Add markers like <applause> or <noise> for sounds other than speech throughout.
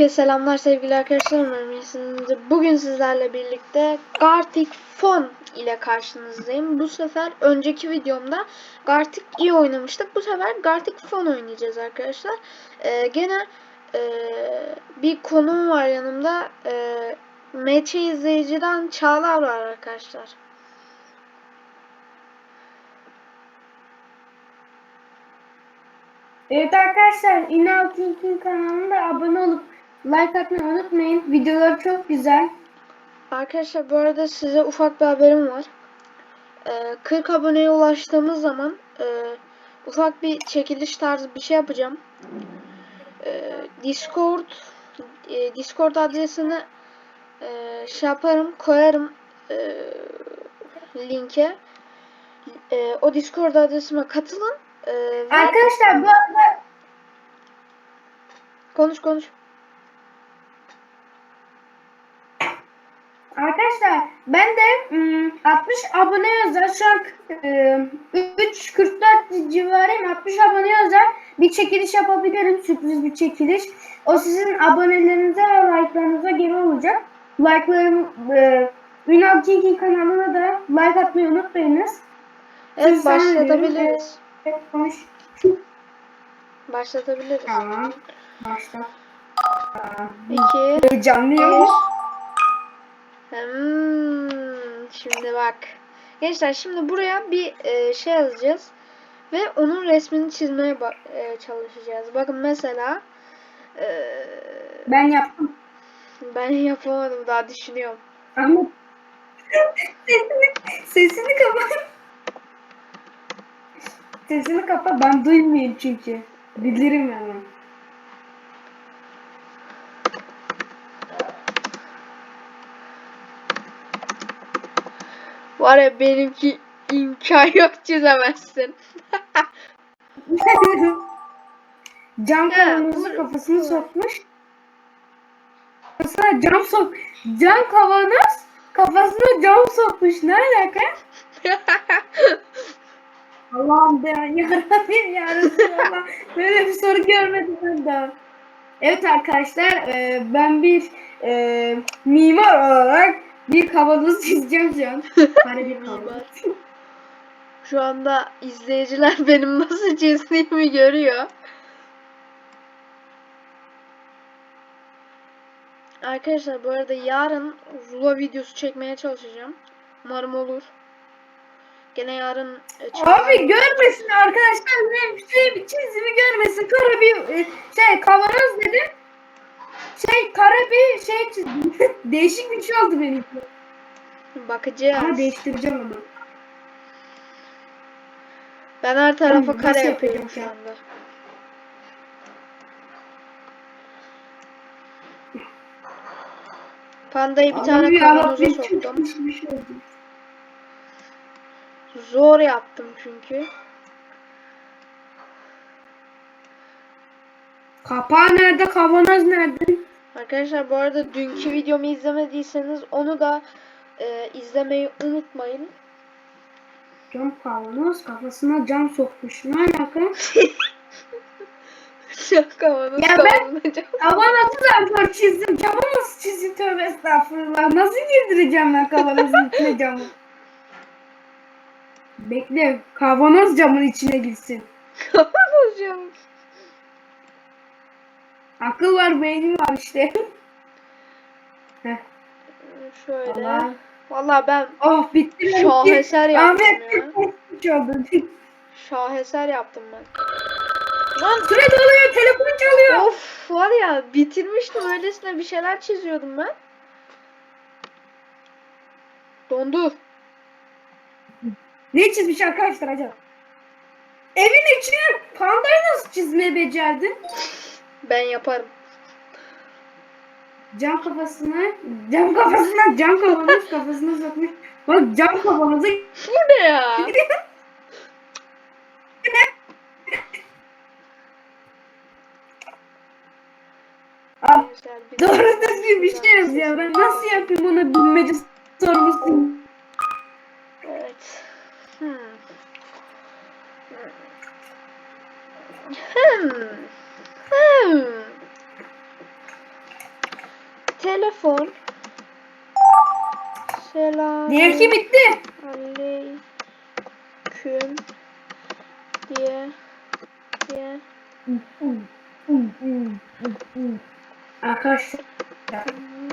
Herkese selamlar sevgili arkadaşlar. Umarım iyisinizdir. Bugün sizlerle birlikte Gartic Phone ile karşınızdayım. Bu sefer önceki videomda Gartic iyi oynamıştık. Bu sefer Gartic Phone oynayacağız arkadaşlar. Ee, gene e, bir konum var yanımda. Ee, MÇ izleyiciden Çağlar var arkadaşlar. Evet arkadaşlar İnal kanalına abone olup like atmayı unutmayın. Videoları çok güzel. Arkadaşlar bu arada size ufak bir haberim var. Ee, 40 aboneye ulaştığımız zaman e, ufak bir çekiliş tarzı bir şey yapacağım. Ee, Discord e, Discord adresini e, şey yaparım koyarım e, linke. E, o Discord adresime katılın. E, Arkadaşlar bu arada konuş konuş. Arkadaşlar ben de ım, 60 abone yazar. Şu an ım, 3.44 civarıyım. 60 abone yazar. Bir çekiliş yapabilirim. Sürpriz bir çekiliş. O sizin abonelerinize ve like'larınıza göre olacak. Like'larım e, Ünal Tilkin kanalına da like atmayı unutmayınız. Evet Siz başlatabiliriz. Evet, konuş. Başlatabiliriz. Tamam. Başla. İki. Heyecanlıyım. Hmm, şimdi bak. Gençler şimdi buraya bir e, şey yazacağız. Ve onun resmini çizmeye e, çalışacağız. Bakın mesela e, Ben yaptım. ben yapamadım daha düşünüyorum. Ama <laughs> sesini, sesini kapat. Sesini kapat. Ben duymayayım çünkü. Bilirim yani. Var ya benimki imkan yok çizemezsin. <laughs> Cam kavanozu kafasını sokmuş. Kafasına cam sok. Cam kavanoz kafasına cam sokmuş. Ne alaka? <laughs> Allah'ım ben yarabbim ya Resulallah. Böyle bir soru görmedim ben daha. Evet arkadaşlar e, ben bir e, mimar olarak bir kavanoz <laughs> çizeceğim şu an. <laughs> Kare bir kavanoz. Şu anda izleyiciler <laughs> benim nasıl çizdiğimi görüyor. Arkadaşlar bu arada yarın Zula videosu çekmeye çalışacağım. Umarım olur. Gene yarın e, Abi görmesin arkadaşlar benim şey çizimi görmesin. Kara bir e, şey kavanoz dedim. Şey kara bir şey çizdim. <laughs> Değişik bir şey oldu benimki. bakacağız. Ama değiştireceğim onu. Ben her tarafa Tamam, kare nasıl yapıyorum yapacağım şu anda. Pandayı bir tane kavanoza soktum. bir şey oldu. Zor yaptım çünkü. Kapağı nerede? Kavanoz nerede? Arkadaşlar bu arada dünkü videomu izlemediyseniz onu da e, izlemeyi unutmayın. Cam kavanoz kafasına cam sokmuş. Ne alaka? <laughs> Çok kavanoz Ya ben-. Kavanozu zor çizdim. Camı nasıl çizdim? Tövbe estağfurullah. Nasıl girdireceğim ben kavanozun içine <laughs> camı? Bekle. Kavanoz camın içine girsin. Kavanozca. Akıl var, beynim var işte. <laughs> Heh. Şöyle. Allah. Vallahi ben Oh bitti. şaheser yaptım Ahmet ya. bir oldu. <laughs> Şaheser yaptım ben. Lan süre doluyor. Telefon çalıyor. Of var ya bitirmiştim öylesine bir şeyler çiziyordum ben. Dondu. Ne çizmiş arkadaşlar acaba? Evin içine pandayı nasıl çizmeyi becerdin? Ben yaparım. Cam kafasına, cam kafasına, cam kavanoz kafasına sokmuş. Bak cam kavanozu Bu ne ya? Doğru düzgün bir şey yazıyor. Ben nasıl yapayım ona bilmece sorması? Evet. Hmm. Hmm. Hmm. telefon. Selam. Diğer ki bitti. Aleyküm diye diye Arkadaşlar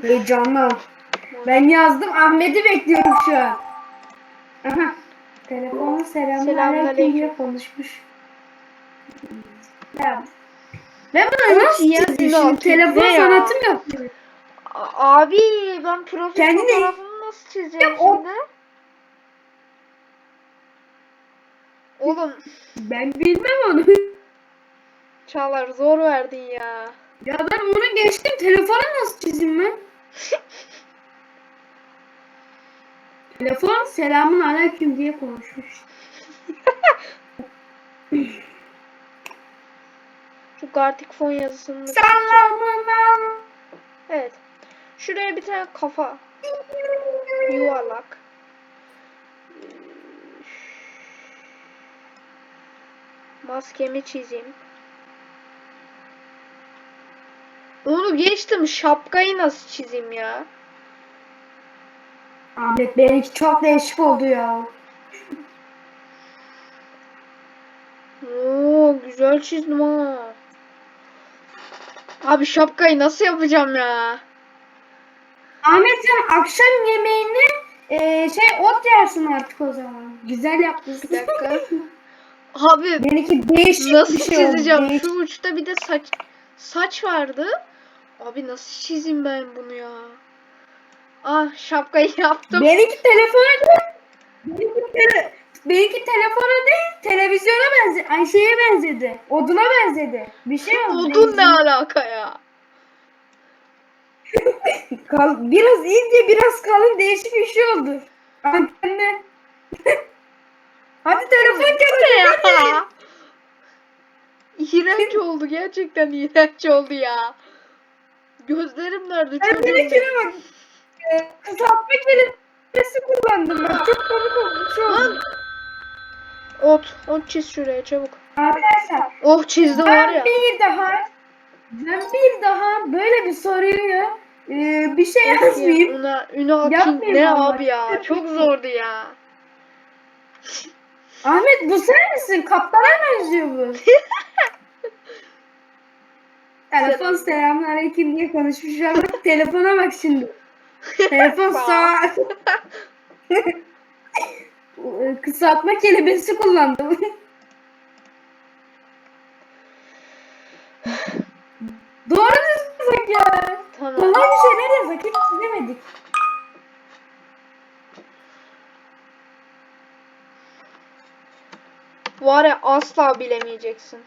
heyecanlı. Ben yazdım Ahmet'i bekliyorum şu an. Aha. Telefonu selamünaleyküm diye konuşmuş. Ya. Ben bunu nasıl şimdi? Telefon ne ya? sanatım yok. A- Abi ben profil Kendine- fotoğrafını nasıl çizeceğim Ya o- şimdi? Oğlum Ben bilmem onu. <laughs> Çağlar zor verdin ya. Ya ben bunu geçtim. Telefonu nasıl çizeyim ben? <laughs> Telefon selamun aleyküm diye konuşmuş. <laughs> Şu Gartic fon yazısını. Evet. Şuraya bir tane kafa yuvarlak. Maskemi çizeyim. Onu geçtim. Şapkayı nasıl çizeyim ya? Ahmet benimki çok değişik oldu ya. Oo, güzel çizdim ha. Abi şapkayı nasıl yapacağım ya? Ahmet sen akşam yemeğini e, şey ot yersin artık o zaman. Güzel yapmışsın. Bir dakika. Abi Benimki değişik nasıl bir şey oldu. çizeceğim? değişik. Şu uçta bir de saç saç vardı. Abi nasıl çizeyim ben bunu ya? Ah şapkayı yaptım. Benimki telefona değil. Benimki, tele, benimki telefona değil, televizyona benzedi. Ay şeye benzedi. Oduna benzedi. Bir şey oldu. Odun ne alaka ya? <laughs> Kal, biraz ince, biraz kalın değişik bir şey oldu. Anne. <laughs> Hadi telefon getir. ya? İğrenç oldu gerçekten iğrenç oldu ya. Gözlerim nerede Ben benimkine benim? bak. Ee, Kısaltma kelimesi kullandım ben. Çok komik şey oldu. Lan! Ot, ot çiz şuraya çabuk. Arkadaşlar Oh çizdim var ben ya. bir daha ben bir daha böyle bir soruyu e, bir şey yazmayayım. Ona ünü atayım. Yapmayayım Ne vallahi. abi ya? Çok zordu ya. Ahmet bu sen misin? Kaptana benziyor bu. <laughs> Telefon selamünaleyküm diye konuşmuş ama telefona bak şimdi. <laughs> Telefon sağ. <laughs> E, Kısaltma kelimesi kullandım. <laughs> Doğru düzgün yazak ya. Tamam. Kolay bir şeyler yazak. Hiç çizemedik. Var ya asla bilemeyeceksin.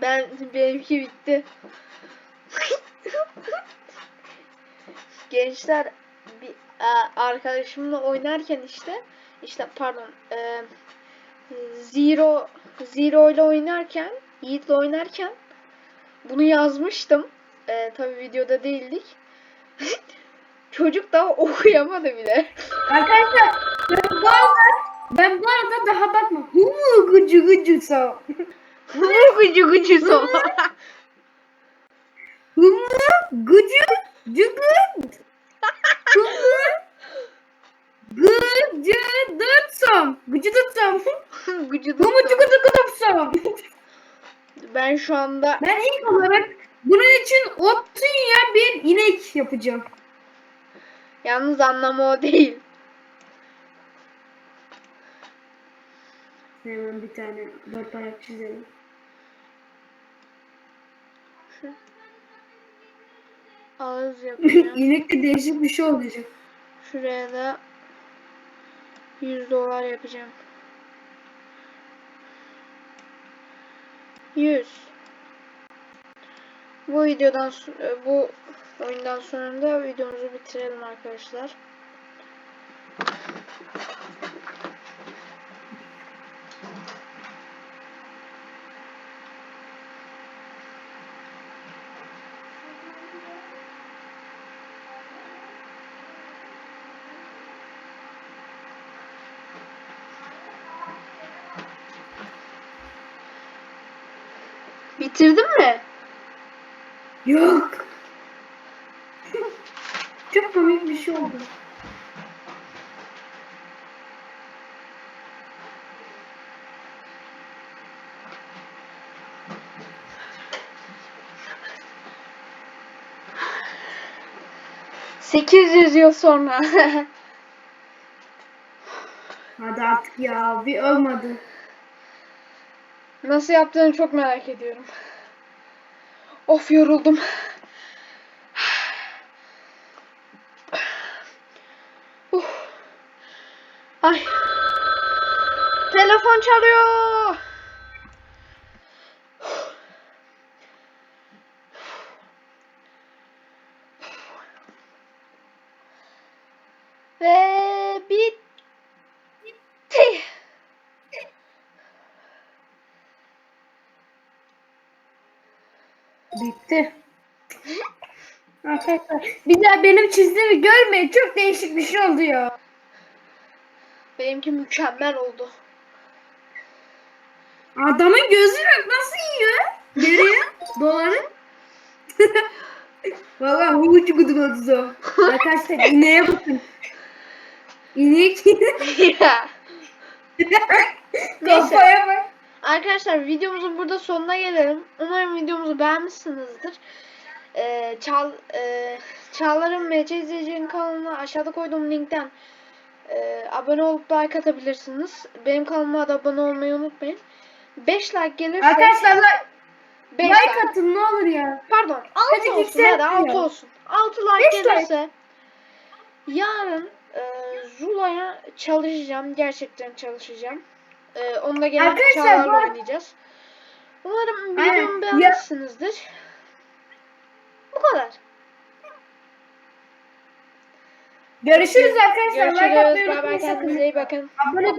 Ben benimki bitti. Gençler bir e, arkadaşımla oynarken işte işte pardon e, Zero Zero ile oynarken Yiğit'le oynarken bunu yazmıştım. E, tabi videoda değildik. <laughs> Çocuk daha okuyamadı bile. Arkadaşlar ben bu arada, ben bu arada daha bakma. Huu gucu gucu so. Gıcı gıcı son. Huu gucu cugu. Şu anda Ben ilk olarak bunun için otun ya bir inek yapacağım. yalnız anlamı o değil. Hemen bir tane dört ayak çizelim. Ağız yapacağım. <laughs> İnek de değişik bir şey olacak. Şuraya da 100 dolar yapacağım. 100. Bu videodan e, bu oyundan sonra da videomuzu bitirelim arkadaşlar. Bitirdin mi? Yok. Çok komik bir şey oldu. Sekiz yüz yıl sonra. <laughs> Hadi artık ya bir olmadı. Nasıl yaptığını çok merak ediyorum. Of yoruldum. Uf. Ay. Telefon çalıyor. Ve bitti. Bitti. Arkadaşlar bir daha benim çizdiğimi görmeyin. Çok değişik bir şey oldu ya. Benimki mükemmel oldu. Adamın gözü yok. Nasıl yiyor? Görüyor. Doları. <laughs> Valla huvucu gudu Arkadaşlar ineğe bakın. İnek. Ya. <laughs> Kafaya bak. Arkadaşlar videomuzun burada sonuna gelelim. Umarım videomuzu beğenmişsinizdir. Ee, Çağ, e, Çağlar'ın MC izleyicinin kanalına aşağıda koyduğum linkten e, abone olup like atabilirsiniz. Benim kanalıma da abone olmayı unutmayın. 5 like gelirse Arkadaşlar like, 5 like like. atın ne olur ya. Pardon 6 Hadi olsun hadi 6 ya. olsun. 6 like Beş like. gelirse yarın e, Zula'ya çalışacağım. Gerçekten çalışacağım. E, onda gelen Arkadaşlar, Çağlar'la oynayacağız. Umarım videomu Ya- beğenmişsinizdir. Bu kadar. Görüşürüz arkadaşlar. Like atmayı Görüşürüz. Bay bay unutmayın sakın. kendinize iyi bakın. Abone olun.